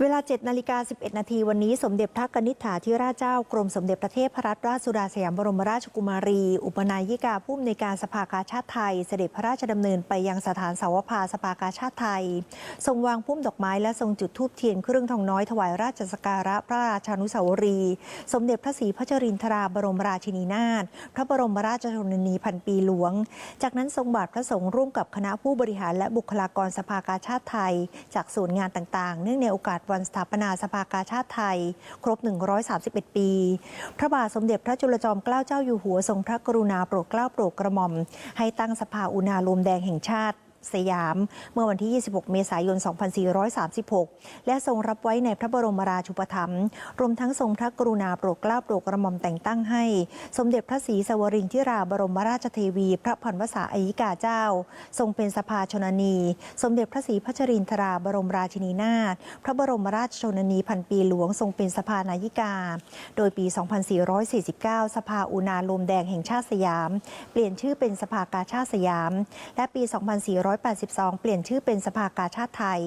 เวลา 7 นาฬิกา 11 นาทีวันนี้สมเด็จพระกนิษฐาธิราชเจ้ากรมสมเด็จพระเทพรัตนราชสุดาสยามบรมราชกุมารี อุปนายิกาผู้อำนวยการสภากาชาติไทย เสด็จพระราชดำเนินไปยังสถานสาวภาสภากาชาติไทย ทรงวางพุ่มดอกไม้และทรงจุดธูปเทียนเครื่องทองน้อยถวายราชสการะพระราชานุสาวรี สมเด็จพระศรีพัชรินทราบรมราชินีนาถพระบรมราชชนนีพันปีหลวง จากนั้นทรงบาทพระสงฆ์ร่วมกับคณะผู้บริหารและบุคลากรสภากาชาติไทย จากส่วนงานต่างๆ เนื่องในโอกาสวันสถาปนาสภากาชาติไทย ครบ 131 ปี พระบาทสมเด็จพระจุลจอมเกล้าเจ้าอยู่หัวทรงพระกรุณาโปรดเกล้าโปรดกระหม่อม ให้ตั้งสภาอุณาโลมแดงแห่งชาติ สยาม เมื่อวันที่ 26 เมษายน 2436 และทรงรับไว้ในพระบรมราชูปถัมภ์รวมทั้งทรงพระกรุณาโปรดเกล้าโปรดกระหม่อมแต่งตั้งให้ สมเด็จพระศรีสวรินทิราบรมราชเทวี พระพันวษาอัยกาเจ้า ทรงเป็นสภาชนนี สมเด็จพระศรีพัชรินทราบรมราชินีนาถพระบรมราชชนนีพันปีหลวงทรงเป็นสภานายิกา โดยปี 2449 สภาอุณาโลมแดงแห่งชาติสยาม เปลี่ยนชื่อเป็นสภากาชาติสยาม และปี 24 2482 เปลี่ยนชื่อเป็นสภากาชาติไทย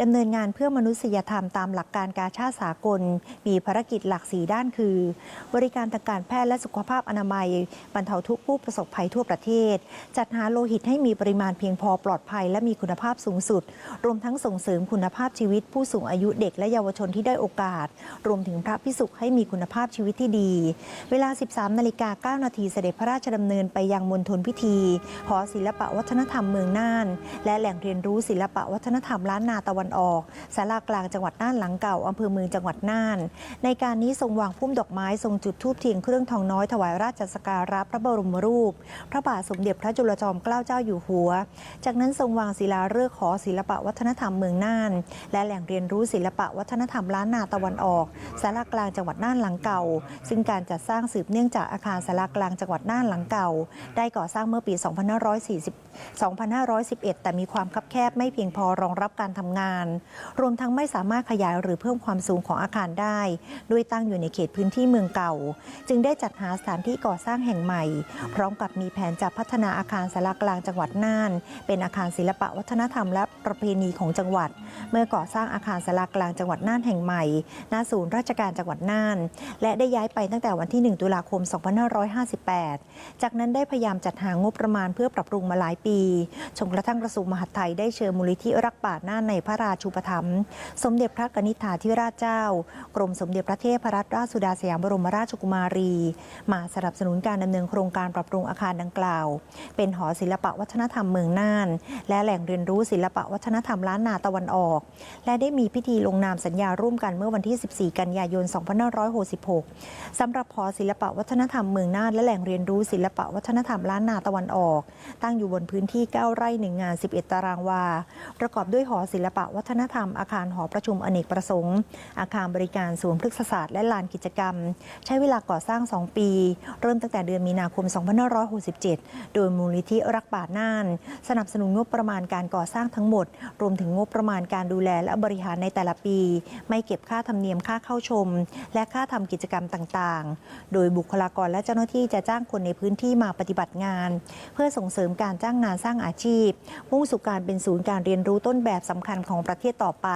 ดำเนินงานเพื่อมนุษยธรรมตามหลักการกาชาติสากล มีภารกิจหลักสีด้านคือ บริการทางการแพทย์และสุขภาพอนามัย บรรเทาทุกผู้ประสบภัยทั่วประเทศ จัดหาโลหิตให้มีปริมาณเพียงพอปลอดภัย และมีคุณภาพสูงสุด รวมทั้งส่งเสริมคุณภาพชีวิต ผู้สูงอายุเด็กและเยาวชนที่ได้โอกาส รวมถึงพระพิสุขให้มีคุณภาพชีวิตที่ดี เวลา 13นาฬิกา9นาทีเสด็จพระราชดำเนินไปยังมณฑลพิธีหอศิลปวัฒนธรรมเมืองน่านและแหล่งเรียนรู้ศิลปะวัฒนธรรมล้านนาตะวันออกศาลากลางจังหวัดน่านหลังเก่าอำเภอเมืองจังหวัดน่าน ในการนี้ทรงวางพุ่มดอกไม้ทรงจุดธูปเทียนเครื่องทองน้อยถวายราชสการะพระบรมรูป พระบาทสมเด็จพระจุลจอมเกล้าเจ้าอยู่หัว จากนั้นทรงวางศิลาฤกษ์หอศิลปะวัฒนธรรมเมืองน่าน และแหล่งเรียนรู้ศิลปะวัฒนธรรมล้านนาตะวันออกศาลากลางจังหวัดน่านหลังเก่า ซึ่งการจัดสร้างสืบเนื่องจากอาคารศาลากลางจังหวัดน่านหลังเก่า ได้ก่อสร้างเมื่อปี 2540 2511แต่มีความคับแคบไม่เพียงพอรองรับการทำงาน รวมทั้งไม่สามารถขยายหรือเพิ่มความสูงของอาคารได้ ด้วยตั้งอยู่ในเขตพื้นที่เมืองเก่า จึงได้จัดหาสถานที่ก่อสร้างแห่งใหม่ พร้อมกับมีแผนจะพัฒนาอาคารสารกลางจังหวัดน่าน เป็นอาคารศิลปะวัฒนธรรมและประเพณีของจังหวัด เมื่อก่อสร้างอาคารสารกลางจังหวัดน่านแห่งใหม่ณศูนย์ราชการจังหวัดน่าน และได้ย้ายไปตั้งแต่วันที่ 1 ตุลาคม 2558 จากนั้นได้พยายามจัดหางบประมาณเพื่อปรับปรุงมาหลายปีจนกระทั่งกระทรวงมหาดไทยได้เชิญมูลนิธิรักป่าหน่าในพระราชูปถัมภ์สมเด็จพระกนิษฐาธิราชเจ้า กรมสมเด็จพระเทพรัตนราชสุดาสยามบรมราชกุมารี มาสนับสนุนการดำเนินโครงการปรับปรุงอาคารดังกล่าว เป็นหอศิลปวัฒนธรรมเมืองน่าน และแหล่งเรียนรู้ศิลปวัฒนธรรมล้านนาตะวันออก และได้มีพิธีลงนามสัญญาร่วมกันเมื่อวันที่ 14 กันยายน 2566สำหรับหอศิลปวัฒนธรรมเมืองน่านและแหล่งเรียนรู้ศิลปวัฒนธรรมล้านนาตะวันออก ตั้งอยู่บนพื้นที่ 9 ไร่หนึ่งงาน 11 ตารางวา ประกอบด้วยหอศิลปะวัฒนธรรม อาคารหอประชุมอเนกประสงค์ อาคารบริการศูนย์พฤกษศาสตร์และลานกิจกรรม ใช้เวลาก่อสร้าง 2 ปี เริ่มตั้งแต่เดือนมีนาคม 2567 โดยมูลนิธิรักป่าน่าน สนับสนุนงบประมาณการก่อสร้างทั้งหมด รวมถึงงบประมาณการดูแลและบริหารในแต่ละปี ไม่เก็บค่าธรรมเนียมค่าเข้าชม และค่าทำกิจกรรมต่างๆ โดยบุคลากรและเจ้าหน้าที่จะจ้างคนในพื้นที่มาปฏิบัติงาน เพื่อส่งเสริมการจ้างงานสร้างอาชีพมุ่งสู่การเป็นศูนย์การเรียนรู้ต้นแบบสำคัญของประเทศต่อไป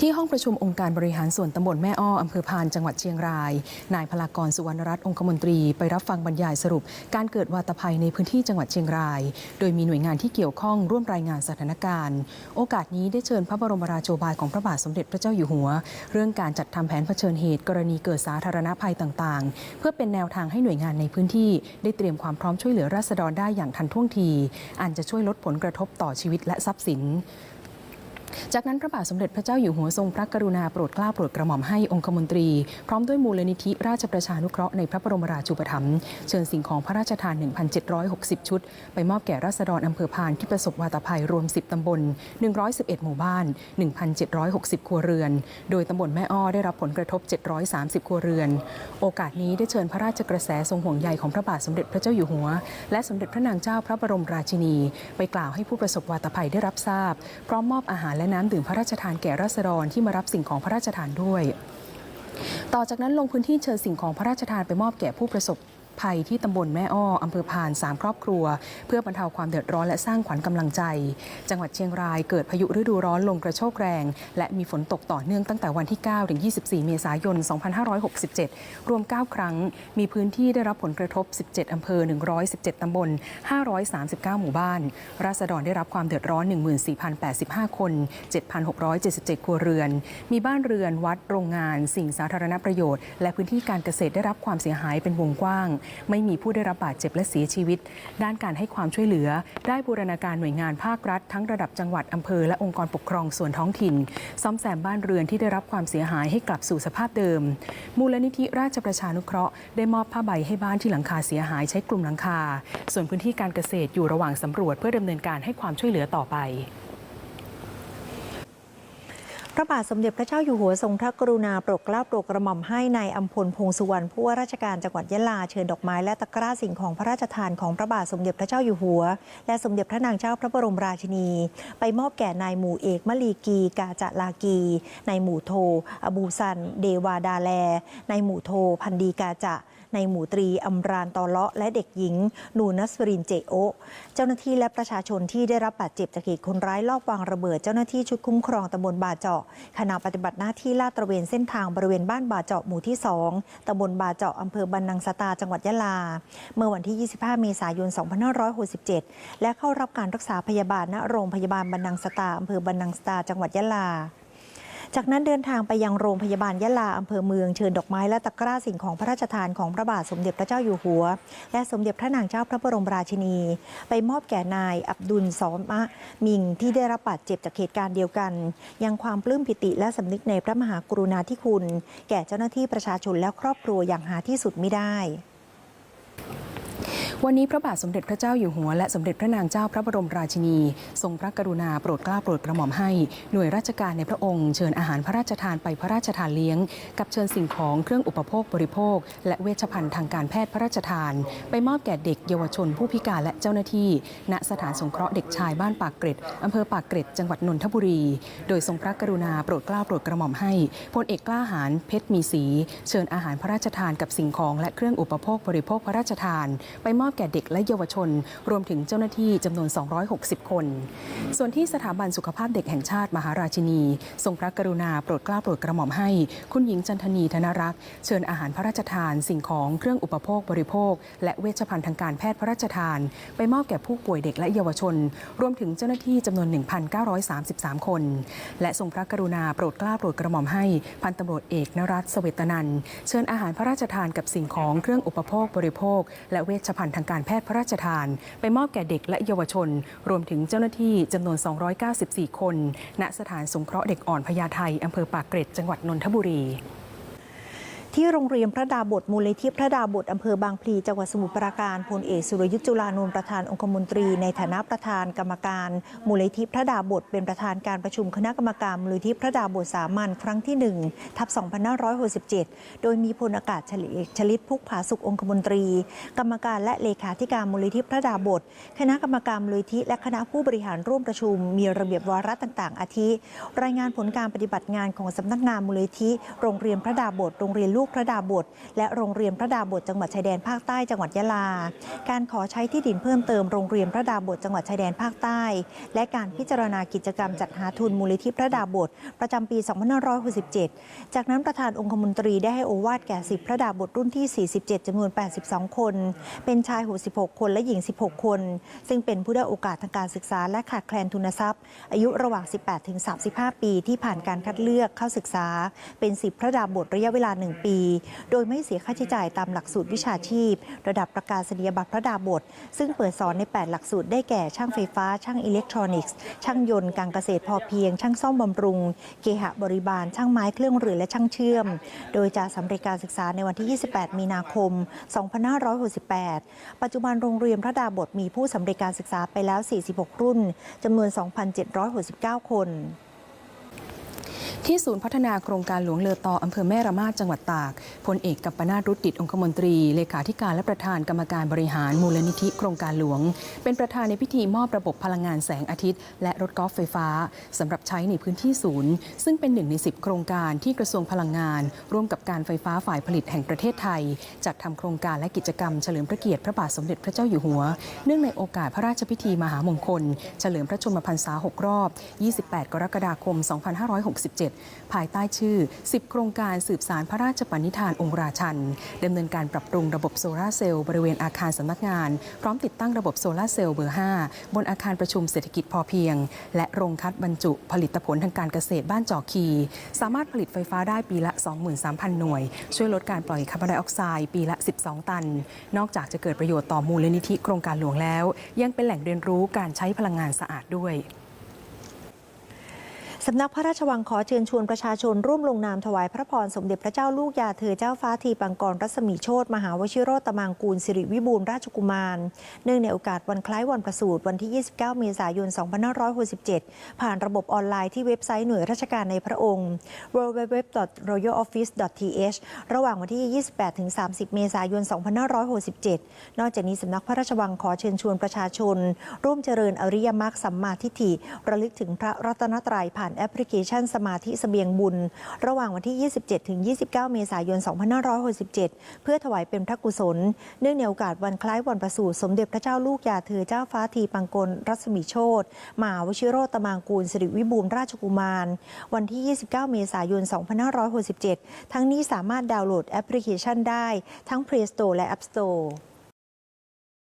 ที่ห้องประชุมองค์การบริหารส่วนตำบลแม่อ้ออำเภอพานจังหวัดเชียงราย นายพลากรสุวรรณรัตน์องคมนตรีไปรับฟังบรรยายสรุป การเกิดวาตภัยในพื้นที่จังหวัดเชียงราย โดยมีหน่วยงานที่เกี่ยวข้องร่วมรายงานสถานการณ์ โอกาสนี้ได้เชิญพระบรมราโชบายของพระบาทสมเด็จพระเจ้าอยู่หัว เรื่องการจัดทำแผนเผชิญเหตุกรณีเกิดสาธารณภัยต่างๆ เพื่อเป็นแนวทางให้หน่วยงานในพื้นที่ ได้เตรียมความพร้อมช่วยเหลือราษฎรได้อย่างทันท่วงทีอันจะช่วยลดผลกระทบต่อชีวิตและทรัพย์สิน จากนั้นพระบาทสมเด็จพระเจ้าอยู่หัวทรงพระกรุณาโปรดเกล้าโปรดกระหม่อมให้องคมนตรี พร้อมด้วยมูลนิธิราชประชานุเคราะห์ในพระบรมราชูปถัมภ์เชิญสิ่งของพระราชทาน 1,760 ชุด ไปมอบแก่ราษฎรอำเภอพานที่ประสบวาตภัยรวม 10 ตำบล 111 หมู่บ้าน 1,760 ครัวเรือน โดยตำบลแม่อ้อได้รับผลกระทบ 730 ครัวเรือน โอกาสนี้ได้เชิญพระราชกระแสทรงห่วงใยของพระบาทสมเด็จพระเจ้าอยู่หัว และสมเด็จพระนางเจ้าพระบรมราชินี ไปกล่าวให้ผู้ประสบวาตภัยได้รับทราบ พร้อมมอบอาหารและน้ำดื่มพระราชทานแก่ราษฎรที่มารับสิ่งของพระราชทานด้วย ต่อจากนั้นลงพื้นที่เชิญสิ่งของพระราชทานไปมอบแก่ผู้ประสบ ภัยที่ตำบลแม่อ้ออำเภอพาน3ครอบครัว เพื่อบรรเทาความเดือดร้อนและสร้างขวัญกำลังใจ จังหวัดเชียงรายเกิดพายุฤดูร้อนลมกระโชกแรง และมีฝนตกต่อเนื่องตั้งแต่วันที่ 9 ถึง 24 เมษายน 2567 รวม 9 ครั้ง มีพื้นที่ได้รับผลกระทบ 17 อำเภอ 117 ตำบล 539 หมู่บ้าน ราษฎรได้รับความเดือดร้อน 14,085 คน 7,677 ครัวเรือน มีบ้านเรือนวัดโรงงาน สิ่งสาธารณประโยชน์ และพื้นที่การเกษตรได้รับความเสียหายเป็นวงกว้างไม่มีผู้ได้รับบาดเจ็บและเสียชีวิต ด้านการให้ความช่วยเหลือ ได้บูรณาการหน่วยงานภาครัฐ ทั้งระดับจังหวัดอำเภอและองค์กรปกครองส่วนท้องถิ่น ซ่อมแซมบ้านเรือนที่ได้รับความเสียหายให้กลับสู่สภาพเดิม มูลนิธิราชประชานุเคราะห์ได้มอบผ้าใบให้บ้านที่หลังคาเสียหายใช้กลุ่มหลังคา ส่วนพื้นที่การเกษตรอยู่ระหว่างสำรวจเพื่อดำเนินการให้ความช่วยเหลือต่อไป พระบาทสมเด็จพระเจ้าอยู่หัวทรงพระกรุณาโปรดเกล้าโปรดกระหม่อมให้ในายอัมพลพงษ์สุวรรณผู้ว่าราชการจังหวัดยะลาเชิญดอกไม้และตะกร้าสิ่งของพระราชทานของพระบาทสมเด็จพระเจ้าอยู่หัว และสมเด็จพระนางเจ้าพระบรมราชินี ไปมอบแก่นายหมู่เอกมลีกีกาจะลากีนายหมู่โท อบูซัน เดวาดาแลนายหมู่โท พันดีกาจะ ในหมู่ตรีอำรานตอเลาะและเด็กหญิง นูนัสรินเจโอ เจ้าหน้าที่และประชาชนที่ได้รับบาดเจ็บจากเหตุคนร้ายลอบวางระเบิด เจ้าหน้าที่ชุดคุ้มครองตำบลบาเจาะขณะปฏิบัติหน้าที่ลาดตระเวนเส้นทางบริเวณบ้านบาเจาะหมู่ที่ 2ตำบลบาเจาะอำเภอบันนังสตาจังหวัดยะลา เมื่อวันที่ 25 เมษายน 2567 และเข้ารับการรักษาพยาบาลณโรงพยาบาลบันนังสตาอำเภอบันนังสตาจังหวัดยะลา จากนั้นเดินทางไปยังโรงพยาบาลยะลาอำเภอเมืองเชิญดอกไม้และตะกร้าสิ่งของพระราชทานของพระบาทสมเด็จพระเจ้าอยู่หัว และสมเด็จพระนางเจ้าพระบรมราชินี ไปมอบแก่นายอับดุลซอมะมิงที่ได้รับบาดเจ็บจากเหตุการณ์เดียวกัน ยังความปลื้มปิติและสำนึกในพระมหากรุณาธิคุณ แก่เจ้าหน้าที่ประชาชนและครอบครัวอย่างหาที่สุดไม่ได้ วันนี้พระบาทสมเด็จพระเจ้าอยู่หัวและสมเด็จพระนางเจ้าพระบรมราชินี ทรงพระกรุณาโปรดเกล้าโปรดกระหม่อมให้ หน่วยราชการในพระองค์เชิญอาหารพระราชทานไปพระราชทานเลี้ยง กับเชิญสิ่งของเครื่องอุปโภคบริโภค และเวชภัณฑ์ทางการแพทย์พระราชทาน ไปมอบแก่เด็กเยาวชนผู้พิการและเจ้าหน้าที่ ณสถานสงเคราะห์เด็กชายบ้านปากเกร็ดอำเภอปากเกร็ดจังหวัดนนทบุรี โดยทรงพระกรุณาโปรดเกล้าโปรดกระหม่อมให้พลเอกกล้าหาญเพชรมีศรีเชิญอาหารพระราชทานกับสิ่งของและเครื่องอุปโภคบริโภคพระราชทาน ไปมอบแก่เด็กและเยาวชน รวมถึงเจ้าหน้าที่จำนวน 260 คน ส่วนที่สถาบันสุขภาพเด็กแห่งชาติมหาราชินี ทรงพระกรุณาโปรดเกล้าโปรดกระหม่อมให้ คุณหญิงจันทนีธนรักษ์เชิญอาหารพระราชทานสิ่งของเครื่องอุปโภคบริโภค และเวชภัณฑ์ทางการแพทย์พระราชทาน ไปมอบแก่ผู้ป่วยเด็กและเยาวชน รวมถึงเจ้าหน้าที่จำนวน 1,933 คน และทรงพระกรุณาโปรดเกล้าโปรดกระหม่อมให้พันตำรวจเอกนรัตน์เสวตนันเชิญอาหารพระราชทานกับสิ่งของเครื่องอุปโภคบริโภค และเวชภัณฑ์ทางการแพทย์พระราชทาน ไปมอบแก่เด็กและเยาวชน รวมถึงเจ้าหน้าที่จำนวน 294 คน ณสถานสงเคราะห์เด็กอ่อนพญาไทอำเภอปากเกร็ดจังหวัดนนทบุรี ที่โรงเรียนพระดาบทมูลนิธิพระดาบทอำเภอบางพลีจังหวัดสมุทรปราการพลเอกสุรยุทธ์จุลานนท์ประธานองคมนตรี ในฐานะประธานกรรมการ มูลนิธิพระดาบทเป็นประธานการประชุมคณะกรรมการมูลนิธิพระดาบทสามัญครั้งที่ 1 ทับ 2567 โดยมีพลอากาศฉลิชลิตพุกผาสุของคมนตรี กรรมการและเลขาธิการมูลนิธิพระดาบทคณะกรรมการมูลนิธิและคณะผู้บริหารร่วมประชุม มีระเบียบวาระต่างๆ อาทิ รายงานผลการปฏิบัติงานของสำนักงานมูลนิธิโรงเรียนพระดาบทโรงเรียนลูกพระดาบทและโรงเรียนพระดาบทจังหวัดชายแดนภาคใต้จังหวัดยะลา การขอใช้ที่ดินเพิ่มเติมโรงเรียนพระดาบทจังหวัดชายแดนภาคใต้ และการพิจารณากิจกรรมจัดหาทุนมูลนิธิพระดาบทประจำปี 2567 จากนั้นประธานองคมนตรีได้ให้โอวาทแก่10พระดาบทรุ่นที่ 47จำนวน 82 คน เป็นชาย 66 คนและหญิง 16 คน ซึ่งเป็นผู้ได้โอกาสทางการศึกษาและขาดแคลนทุนทรัพย์ อายุระหว่าง 18-35 ปีที่ผ่านการคัดเลือกเข้าศึกษา เป็น10พระดาบทระยะเวลา 1 ปีโดยไม่เสียค่าใช้จ่ายตามหลักสูตรวิชาชีพ ระดับประกาศนียบัตรพระดาบท ซึ่งเปิดสอนใน 8 หลักสูตรได้แก่ช่างไฟฟ้า ช่างอิเล็กทรอนิกส์ ช่างยนต์การเกษตรพอเพียง ช่างซ่อมบำรุง เกหะบริบาล ช่างไม้เครื่องเรือและช่างเชื่อม โดยจะสำเร็จการศึกษาในวันที่ 28 มีนาคม 2568 ปัจจุบันโรงเรียนพระดาบทมีผู้สำเร็จการศึกษาไปแล้ว 46 รุ่นจำนวน 2,769 คน ที่ศูนย์พัฒนาโครงการหลวงเลอตออำเภอแม่ระมาดจังหวัดตากพลเอกกัปปนาทรุดดิตองคมนตรี เลขาธิการและประธานกรรมการบริหารมูลนิธิโครงการหลวง เป็นประธานในพิธีมอบระบบพลังงานแสงอาทิตย์ และรถกอล์ฟไฟฟ้าสำหรับใช้ในพื้นที่ศูนย์ ซึ่งเป็นหนึ่งใน 10 โครงการที่กระทรวงพลังงาน ร่วมกับการไฟฟ้าฝ่ายผลิตแห่งประเทศไทย จัดทำโครงการและกิจกรรมเฉลิมพระเกียรติพระบาทสมเด็จพระเจ้าอยู่หัว เนื่องในโอกาสพระราชพิธีมหามงคล เฉลิมพระชนมพรรษา 6 รอบ 28 กรกฎาคม2567ภายใต้ชื่อ 10 โครงการสืบสารพระราชปณิธานองค์ราชันดำเนินการปรับปรุงระบบโซลาร์เซลล์บริเวณอาคารสำนักงาน พร้อมติดตั้งระบบโซลาร์เซลล์เบอร์ 5 บนอาคารประชุมเศรษฐกิจพอเพียง และโรงคัดบรรจุผลิตผลทางการเกษตรบ้านจอคี สามารถผลิตไฟฟ้าได้ปีละ 23,000 หน่วย ช่วยลดการปล่อยคาร์บอนไดออกไซด์ปีละ 12 ตัน นอกจากจะเกิดประโยชน์ต่อมูลนิธิโครงการหลวงแล้ว ยังเป็นแหล่งเรียนรู้การใช้พลังงานสะอาดด้วย สำนักพระราชวังขอเชิญชวนประชาชนร่วมลงนามถวายพระพรสมเด็จพระเจ้าลูกยาเธอเจ้าฟ้าทีปังกรรัศมีโชตมหาวชิโรตมังกูลสิริวิบูลราชกุมาร เนื่องในโอกาสวันคล้ายวันประสูติวันที่ 29 เมษายน 2567 ผ่านระบบออนไลน์ที่เว็บไซต์หน่วยราชการในพระองค์ www.royaloffice.th ระหว่างวันที่ 28-30 เมษายน 2567 นอกจากนี้สำนักพระราชวังขอเชิญชวนประชาชน ร่วมเจริญอริยมรรคสัมมาทิฏฐิระลึกถึงพระรัตนตรัยผ่านแอปพลิเคชันสมาธิเสบียงบุญ ระหว่างวันที่ 27 ถึง 29 เมษายน 2567 เพื่อถวายเป็นพระกุศล เนื่องในโอกาสวันคล้ายวันประสูติสมเด็จพระเจ้าลูกยาเธอเจ้าฟ้าทีปังกรรัศมีโชตมหาวชิโรตมางกูลสิริวิบูลราชกุมาร วันที่ 29 เมษายน 2567 ทั้งนี้สามารถดาวน์โหลดแอปพลิเคชันได้ทั้ง Play Store และ App Store